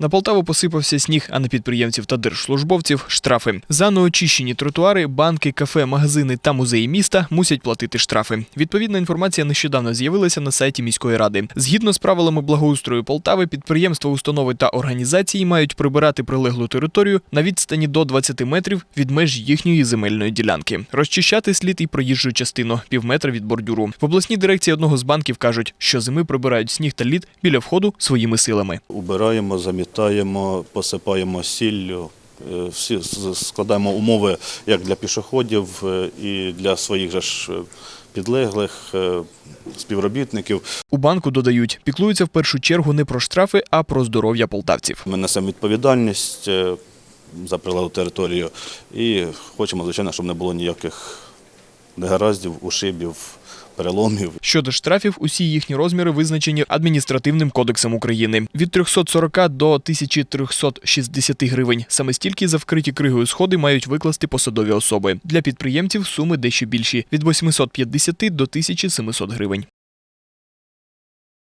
На Полтаву посипався сніг, а на підприємців та держслужбовців штрафи. За неочищені тротуари, банки, кафе, магазини та музеї міста мусять платити штрафи. Відповідна інформація нещодавно з'явилася на сайті міської ради. Згідно з правилами благоустрою Полтави, підприємства, установи та організації мають прибирати прилеглу територію на відстані до 20 метрів від меж їхньої земельної ділянки. Розчищати слід і проїжджу частину півметра від бордюру. В обласній дирекції одного з банків кажуть, що зими прибирають сніг та лід біля входу своїми силами. Убираємо, замітаємо, посипаємо сіллю. е, Всі складаємо умови як для пішоходів е, і для своїх же ж е, підлеглих співробітників. У банку додають, піклуються в першу чергу не про штрафи, а про здоров'я полтавців. Ми несемо відповідальність за прилеглу територію і хочемо, звичайно, щоб не було ніяких негараздів, ушибів, переломів. Щодо штрафів, усі їхні розміри визначені адміністративним кодексом України від 340 до 1360 гривень. Саме стільки за вкриті кригою сходи мають викласти посадові особи. Для підприємців суми дещо більші від 850 до 1700 гривень.